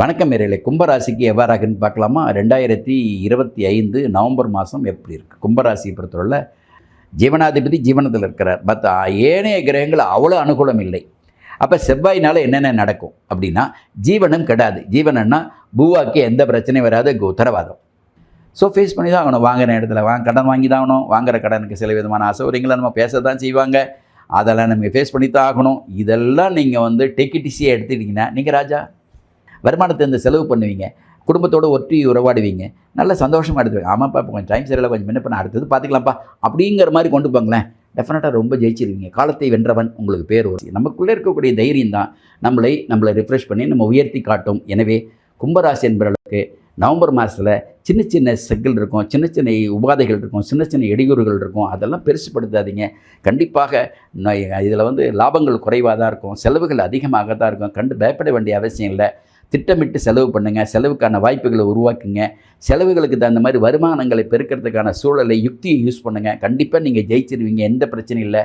வணக்கம் மேரேலே கும்பராசிக்கு எவ்வாறாகன்னு பார்க்கலாமா? ரெண்டாயிரத்தி இருபத்தி ஐந்து நவம்பர் மாதம் எப்படி இருக்குது கும்பராசியை பொறுத்தவரையில் ஜீவனாதிபதி ஜீவனத்தில் இருக்கிறார். மற்ற ஏனைய கிரகங்கள் அவ்வளோ அனுகூலம் இல்லை. அப்போ செவ்வாயினால் என்னென்ன நடக்கும் அப்படின்னா ஜீவனம் கெடாது. ஜீவனம்னா பூவாக்கு எந்த பிரச்சனையும் வராது கு- உத்தரவாதம். ஸோ ஃபேஸ் பண்ணி தான் ஆகணும். வாங்குற இடத்துல வாங்க கடன் வாங்கி தான் ஆகணும். வாங்குற கடனுக்கு சில விதமான அசௌகரியங்களை நம்ம பேச தான் செய்வாங்க. அதெல்லாம் நம்ம ஃபேஸ் பண்ணி தான் ஆகணும். இதெல்லாம் நீங்கள் வந்து டெக்கிட்டிசியாக எடுத்துக்கிட்டிங்கன்னா நீங்கள் ராஜா வருமானத்தை இந்த செலவு பண்ணுவீங்க. குடும்பத்தோடு ஒற்றி உறவாடுவீங்க. நல்ல சந்தோஷமாக எடுத்துவீங்க ஆமாப்பா இப்போ கொஞ்சம் டைம் சரியில்லை கொஞ்சம் முன்ன பண்ண அடுத்தது பார்த்துக்கலாம்ப்பா அப்படிங்கிற மாதிரி கொண்டு போங்களேன். டெஃபினட்டாக ரொம்ப ஜெயிச்சிருவீங்க. காலத்தை வென்றவன் உங்களுக்கு பேர் வரும். நமக்குள்ளே இருக்கக்கூடிய தைரியம் தான் நம்மளை நம்மளை ரிஃப்ரெஷ் பண்ணி நம்ம உயர்த்தி காட்டும். எனவே கும்பராசி என்பவர்களுக்கு நவம்பர் மாதத்தில் சின்ன சின்ன செக்கல் இருக்கும். சின்ன சின்ன உபாதைகள் இருக்கும். சின்ன சின்ன இடையூறுகள் இருக்கும். அதெல்லாம் பெருசுப்படுத்தாதீங்க. கண்டிப்பாக இதில் வந்து லாபங்கள் குறைவாக தான் இருக்கும். செலவுகள் அதிகமாக தான் இருக்கும். கண்டு பயப்பட வேண்டிய அவசியம் இல்லை. திட்டமிட்டு செலவு பண்ணுங்கள் செலவுக்கான வாய்ப்புகளை உருவாக்குங்க. செலவுகளுக்கு தகுந்த மாதிரி வருமானங்களை பெருக்கிறதுக்கான சூழலை யுக்தியை யூஸ் பண்ணுங்கள் கண்டிப்பாக நீங்கள் ஜெயிச்சிருவீங்க எந்த பிரச்சனையும் இல்லை.